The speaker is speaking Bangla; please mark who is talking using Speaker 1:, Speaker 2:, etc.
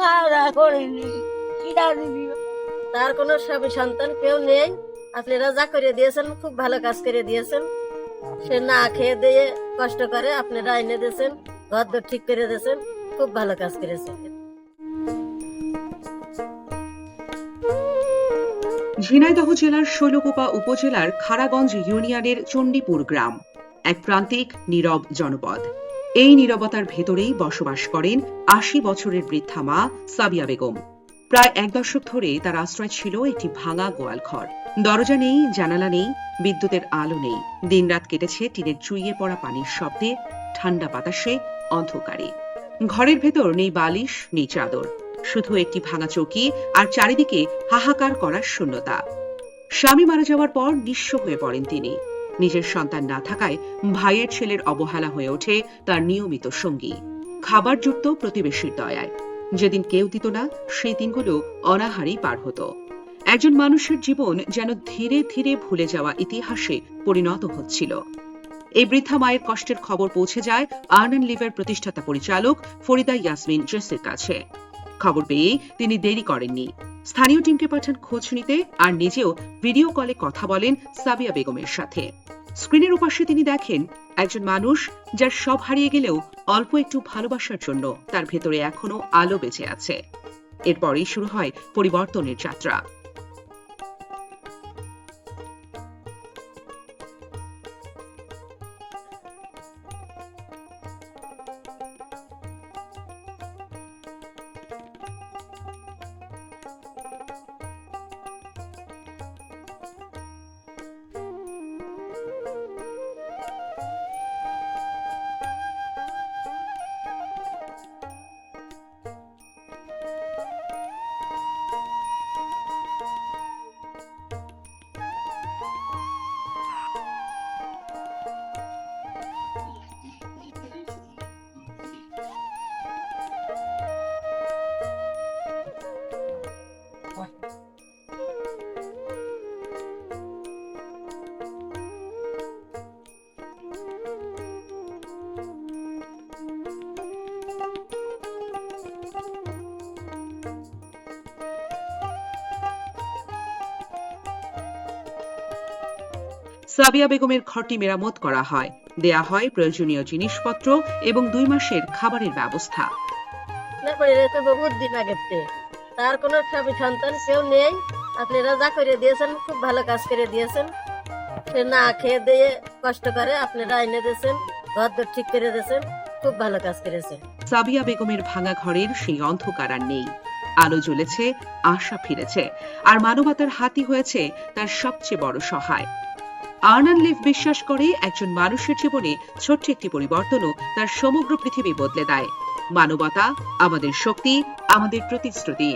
Speaker 1: খাওয়া দাওয়া করিনি কিনা
Speaker 2: তার কোনো স্বামী সন্তান কেউ নেই। আপনারা যা করে দিয়েছেন খুব ভালো কাজ করে দিয়েছেন। সে না খেয়ে দিয়ে কষ্ট করে আপনারা এনে দিয়েছেন ঘর দর ঠিক করে দিয়েছেন খুব ভালো কাজ করেছেন।
Speaker 3: ঝিনাইদহ জেলার শৈলকুপা উপজেলার খাড়াগঞ্জ ইউনিয়নের চণ্ডীপুর গ্রাম এক প্রান্তিক নীরব জনপদ। এই নীরবতার ভেতরেই বসবাস করেন আশি বছরের বৃদ্ধা মা সাবিয়া বেগম। প্রায় এক দশক ধরে তার আশ্রয় ছিল একটি ভাঙা গোয়াল ঘর। দরজা নেই, জানালা নেই, বিদ্যুতের আলো নেই। দিনরাত কেটেছে টিনের চুইয়ে পড়া পানির শব্দে, ঠান্ডা বাতাসে, অন্ধকারে। ঘরের ভেতর নেই বালিশ, নেই চাদর। শুধু একটি ভাঙা চৌকি আর চারিদিকে হাহাকার করার শূন্যতা। স্বামী মারা যাওয়ার পর নিঃস্ব হয়ে পড়েন তিনি। নিজের সন্তান না থাকায় ভাইয়ের ছেলের অবহেলা হয়ে ওঠে তার নিয়মিত সঙ্গী। খাবার জুটত প্রতিবেশীর দয়ায়। যেদিন কেউ দিত না, সেই দিনগুলো অনাহারেই পার হতো। একজন মানুষের জীবন যেন ধীরে ধীরে ভুলে যাওয়া ইতিহাসে পরিণত হচ্ছিল। এই বৃদ্ধা মায়ের কষ্টের খবর পৌঁছে যায় আর্ন অ্যান্ড লিভের প্রতিষ্ঠাতা পরিচালক ফরিদা ইয়াসমিন জেসের কাছে। খবর পেয়ে তিনি দেরি করেননি। স্থানীয় টিমকে পাঠান খোঁজ নিতে আর নিজেও ভিডিও কলে কথা বলেন সাবিয়া বেগমের সাথে। স্ক্রিনের উপাশে তিনি দেখেন, একজন মানুষ যার সব হারিয়ে গেলেও অল্প একটু ভালোবাসার জন্য তার ভেতরে এখনও আলো বেঁচে আছে। এরপরেই শুরু হয় পরিবর্তনের যাত্রা। সাবিয়া বেগমের ঘরটি মেরামত করা হয়। দেয়া হয় প্রয়োজনীয় জিনিসপত্র এবং দুই মাসের খাবারের ব্যবস্থা।
Speaker 2: তার কোনো স্বামী সন্তান কেউ নেই। আপনারা যা করে দিয়েছেন খুব ভালো কাজ করে দিয়েছেন। সে না খেয়ে দিয়ে কষ্ট করে আপনারা এনে দিয়েছেন ঘর দর ঠিক করে দিয়েছেন খুব ভালো কাজ করেছেন
Speaker 3: সাবিয়া বেগমের ভাঙা ঘরের সেই অন্ধকার আর নেই। আলো জ্বলেছে আশা ফিরেছে। আর মানবতার হাতি হয়েছে তার সবচেয়ে বড় সহায়। আর্নান লিভ বিশ্বাস করে একজন মানুষের জীবনে ছোট্ট একটি পরিবর্তনও তার সমগ্র পৃথিবী বদলে দেয়। মানবতা, আমাদের শক্তি, আমাদের প্রতিশ্রুতি।